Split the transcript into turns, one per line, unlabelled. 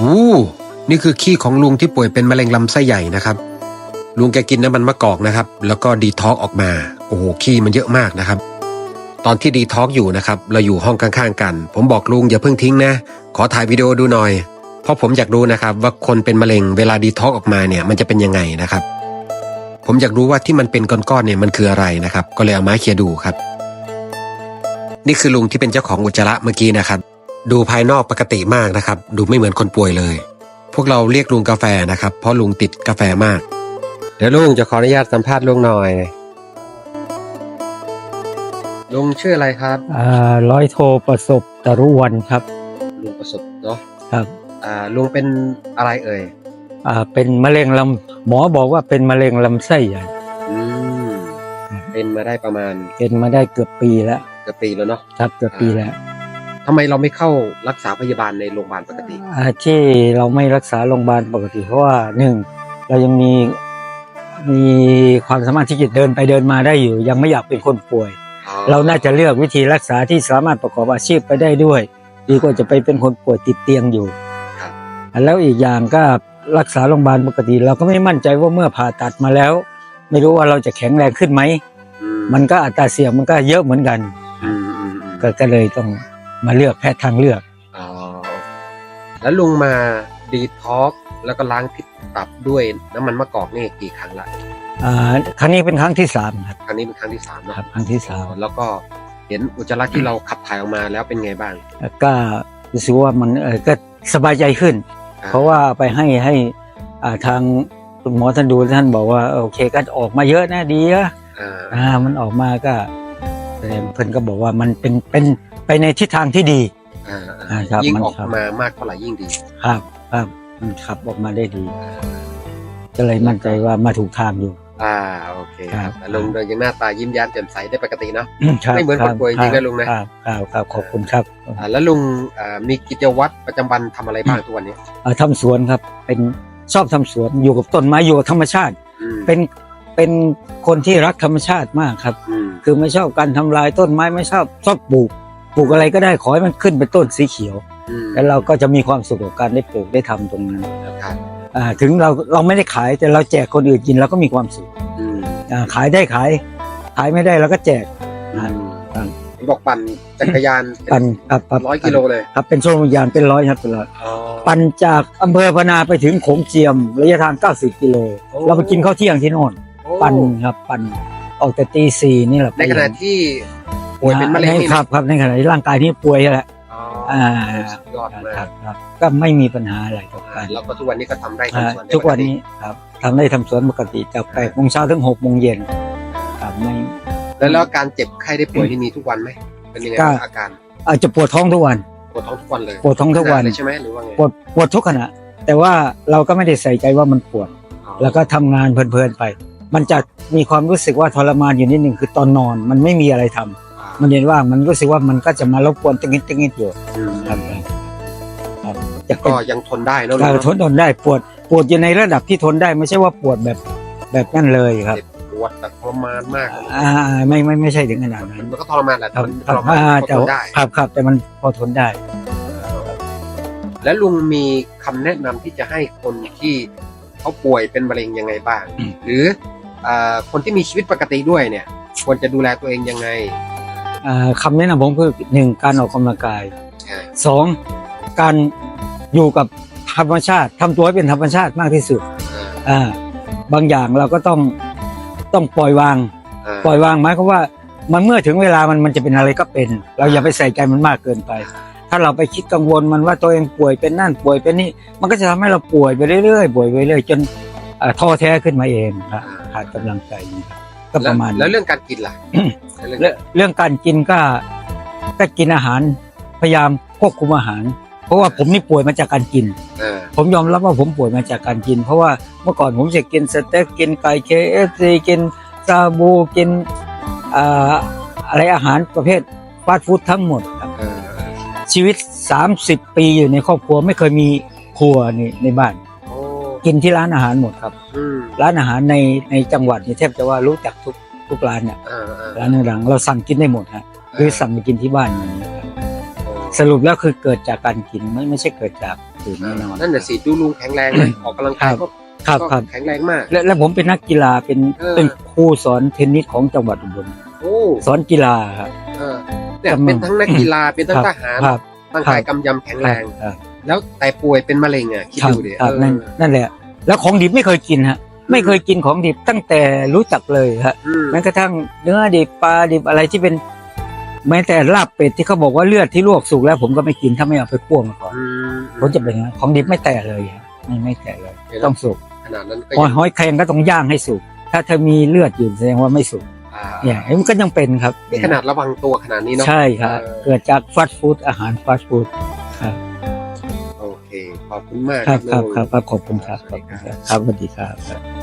อู้นี่คือขี้ของลุงที่ป่วยเป็นมะเร็งลำไส้ใหญ่นะครับ ลุงแกกินน้ำมันมะกอกนะครับ แล้วก็ดีท็อกออกมา โอ้โห ขี้มันเยอะมากนะครับ ตอนที่ดีท็อกอยู่นะครับ เราอยู่ห้องข้างๆกัน ผมบอกลุงอย่าเพิ่งทิ้งนะ ขอถ่ายวิดีโอดูหน่อย เพราะผมอยากรู้นะครับว่าคนเป็นมะเร็งเวลาดีท็อกออกมาเนี่ยมันจะเป็นยังไงนะครับ ผมอยากรู้ว่าที่มันเป็นก้อนๆเนี่ยมันคืออะไรนะครับ ก็เลยเอาไม้เขี่ยดูครับ นี่คือลุงที่เป็นเจ้าของอุจจาระเมื่อกี้นะครับ ดูภายนอกปกติมากนะครับ ดูไม่เหมือนคนป่วยเลย พวกเราเรียกลุงกาแฟนะครับ เพราะลุงติดกาแฟมาก เดี๋ยวลุงจะขออนุญาตสัมภาษณ์ลุงหน่อยลุงชื่ออะไรครับ
อ่าร้อยโทประสบตรุวันครับ
ลุงประสบเนาะ
ครับ
อ่าลุงเป็นอะไรเอ่ย
อ่าเป็นมะเร็งลำหมอบอกว่าเป็นมะเร็งลำไส้ใหญ่
อืมเป็นมาได้ประมาณ
เป็นมาได้เกือบปีแล้ว
เกือบปีแล้วเนาะ
ครับเกือบปีแล้ว
ทำไมเราไม่เข้ารักษาพยาบาลในโรงพยาบาลปกติ
อ่าที่เราไม่รักษาโรงพยาบาลปกติ เพราะว่าหนึ่งเรายังมีมีความสามารถที่จะเดินไปเดินมาได้อยู่ ยังไม่อยากเป็นคนป่วย เราน่าจะเลือกวิธีรักษาที่สามารถประกอบอาชีพไปได้ด้วย ดีกว่าจะไปเป็นคนป่วยติดเตียงอยู่
ครับ
แล้วอีกอย่างก็รักษาโรงพยาบาลปกติ เราก็ไม่มั่นใจว่าเมื่อผ่าตัดมาแล้ว ไม่รู้ว่าเราจะแข็งแรงขึ้นไหม
อื
มันก็อัตราเสี่ยงมันก็เยอะเหมือนกัน
อืมอืมอืม
ก็ก็เลยต้อง มาเลือกแพทย์ทางเลือก
อ๋อแล้วลุงมาดีท็อกแล้วก็ล้างพิษตับด้วยน้ำมันมะกอกนี่กี่ครั้งละ
อ่าครั้งนี้เป็นครั้งที่สามครับ
ครั้งนี้เป็นครั้งที่สามเนอะ
ครับ ครั้งที่สาม
แล้วก็เห็นอุจจาระที่เราขับถ่ายออกมาแล้วเป็นไงบ้าง
แล้วก็รู้สึกว่ามันเออก็สบายใจขึ้น
อ่
เพราะว่าไปให้ให้อ่าทางคุณหมอท่านดูท่านบอกว่าโอเคก็ออกมาเยอะนะดีอะ
อ่า
อ่ามันออกมาก็เอ่อเพิ่นก็บอกว่ามันเป็นเป็น ไปในทิศทางที่ดี
อ่า
อ่าครับ
ยิ่ง
มัน
ออก
ครับ
มามากเท่าไหร่ยิ่งดี
ครับครับมันขับออกมาได้ดี ก็เลยมั่นใจว่ามาถูกทางอยู่
อ่าโอเค
ครับ
แต่ลุงยังหน้าตายิ้มแย้มแจ่มใสได้ปกติเนาะ
ครับ
ไม่เหมือนคนป่วยจริงนะลุงนะ
ครับครับครับขอบคุณครับ
อ่าแล้วลุงอ่ามีกิจวัตรประจำวันทำอะไรบ้างทุกวันนี้
อ่าทำสวนครับ เป็นชอบทำสวนอยู่กับต้นไม้อยู่กับธรรมชาติ
อืม
เป็นเป็นคนที่รักธรรมชาติมากครับ
อืม
คือไม่ชอบการทำลายต้นไม้ไม่ชอบชอบปลูกป ลูกอะไรก็ได้ขอให้มันขึ้นเป็นต้นสีเขียว
อืม
แล้วเราก็จะมีความสุขกับการได้ปลูกได้ทำตรงนั้นครับ
ครับ
อ่าถึงเราเราไม่ได้ขายแต่เราแจกคนอื่นกินเราก็มีความสุข
อืม
อ่าขายได้ขาย ขายไม่ได้เราก็แจก
อืม
ครับ
เห็นบอกปั่นจักรยาน
ปันครับครับ
ร้อยกิโลเลย
ครับเป็นชั่วโมงยานเป็นร้อยครับเป็นร้อย
อ๋อ
ปั่นจากอำเภอพนาไปถึงโขงเจียมระยะทาง 90 กิโล
โอ้
เราไปกินข้าวเที่ยงที่โน่น
โอ้
ปั่นครับปั่นออกแต่ตีสี่นี่แหละ
ในขณะที่ ป่วยเป็นมะเร็งนี่
ค
นะ
รับครับในขณะที่ร่างกายที่ป่วยแหละ
อ๋อ
อ่า
สุดยอดมา
ครั
ก
บครับก็ไม่มีปัญหาอะไรกับการ
แล้วก็ทุกวันนี้ก็ทำไร่
อ่า
ทำสวนได้
ทุกวันนี้ครับทำได้ทำสวนปกติจากแปดโมงเช้าถึงหกโมงเย็นครับไม่
แล้วแล้วการเจ็บไข้ได้ป่วยนี่มีทุกวันไหมเป็นยังไง
ก็
บ้างอาการ
อาจจะปวดท้องทุกวัน
ปวดท้องทุกวันเลย
ปวดท้องทุกวัน
เลยใช่ไหมหรือว่าไง
ปวดปวดทุกขณะ แต่ว่าเราก็ไม่ได้ใส่ใจว่ามันปวด
อ๋อ
แล้วก็ทำงานเพลินๆไป มันจะมีความรู้สึกว่าทรมานอยู่นิดหนึ่งคือตอนนอนมันไม่มีอะไรทำ
อ่า
มันเห็นว่ามันรู้สึกว่ามันก็จะมารบกวนตึงนิดตึงนิดอยู่
อืม
ครับครับจะ
ก็ยังทนได้เนอะลุง
เรา
เนอะ
ทนทนได้ปวดปวดอยู่ในระดับที่ทนได้ไม่ใช่ว่าปวดแบบแบบนั่นเลยครับ
เจ็บปวดแบบทรมานมาก
อ่าไม่ไม่ไม่ใช่ถึงขนาดนั้น
มันก็ทรมานแหละ
ครับ
มัน
ค
ท
รับ
รมาน
อ่า
พอ
แต่
ทน
ว่า
ได้
ครับครับแต่มันพอทนได้
แล้วลุงมีคำแนะนำที่จะให้คนที่เขาป่วยเป็นมะเร็งยังไงบ้าง
อืม
หรืออ่าคนที่มีชีวิตปกติด้วยเนี่ย ควรจะดูแลตัวเองยังไง
อ่า คำแนะนำผมคือหนึ่งการออกกำลังกาย
อ่า
สองการอยู่กับธรรมชาติทำตัวให้เป็นธรรมชาติมากที่สุด
อ่า
อ่าบางอย่างเราก็ต้องต้องปล่อยวาง
อ่า
ปล่อยวางหมายความว่ามันเมื่อถึงเวลามันมันจะเป็นอะไรก็เป็น เราอย่าไปใส่ใจมันมากเกินไป ถ้าเราไปคิดกังวลมันว่าตัวเองป่วยเป็นนั่นป่วยเป็นนี่ มันก็จะทำให้เราป่วยไปเรื่อยๆป่วยไปเรื่อยจนเอ่อท้อแท้ขึ้นมาเองครับขาดกำลังใจครับ ก็
แล้
ป
ว
ระมาณ
แล้ว
นี้
เรื่องการกินล่ะเรื่อง
เรื่องเรื่องการกินก็ก็กินอาหารพยายามควบคุมอาหาร เพราะว่าผมนี่ป่วยมาจากการกิน
อ่า
ผมยอมรับว่าผมป่วยมาจากการกิน เพราะว่าเมื่อก่อนผมจะกินสเต็กกินไก่เคเอฟซีกินซาบูกินอ่าอะไรอาหารประเภทฟาสต์ฟู้ดทั้งหมดครับ
อ่า
ชีวิต 30 ปีอยู่ในครอบครัวไม่เคยมีครัวในในบ้าน
โอ้
กินที่ร้านอาหารหมดครับ
อืม
ร้านอาหารในในจังหวัดนี่แทบจะว่ารู้จักทุกทุกร้านเนี่ย
อ่าอ่า
ร้านดังๆเราสั่งกินได้หมดฮะหรือสั่งไปกินที่บ้านอย่างนี้ครับ
โอ้
สรุปแล้วคือเกิดจากการกินไม่ไม่ใช่เกิดจากอื่นแน่นอน
นั่นน่ะสิดูลุงแข็งแรงเลยออกกำลังกายก็
ครับ
ก็
ครับ
แข็งแรงมาก
และและผมเป็นนักกีฬาเป็น
เออ
เป็นครูสอนเทนนิสของจังหวัดอุบล
โอ้
สอนกีฬาครับ
เออเนี่ย
ครับ
เป็นทั้งนักกีฬาเป็นทั้งทหาร
ครับ
ร่างกายกำยำแข็งแรง
ครับ
แล้วแต่ป่วยเป็นมะเร็งอะคิด
ครับ
ดูดิ
ครับ
เออ
นั่นนั่นแหละ แล้วของดิบไม่เคยกินฮะ ไม่เคยกินของดิบตั้งแต่รู้จักเลยฮะ
อืม
แม้กระทั่งเนื้อดิบปลาดิบอะไรที่เป็นแม้แต่ลาบเป็ดที่เขาบอกว่าเลือดที่ลวกสุกแล้วผมก็ไม่กินถ้าไม่เอาไปคั่วมาก่อน
อืม
ผมจะเป็นอย่างนั้นของดิบไม่แตะเลยฮะไม่ไม่แตะเลยต้องสุก
ขนาดนั้นก็
หอ
ยั
ย
ง
หอยแครงก็ต้องย่างให้สุกถ้าเธอมีเลือดอยู่แสดงว่าไม่สุก
อ่า
เนี่ยมันก็ยังเป็นครับ
นี่ขนาดระวังตัวขนาดนี้เนาะ
ใช่ครับ
เออ
เกิดจากฟาสต์ฟู้ดอาหารฟาสต์ฟู้ดครับ
โอเค ขอบคุณมาก
ครับครับ
ลุง
ครับครับขอบคุณครับขอบคุณครับครับสวัสดีครับ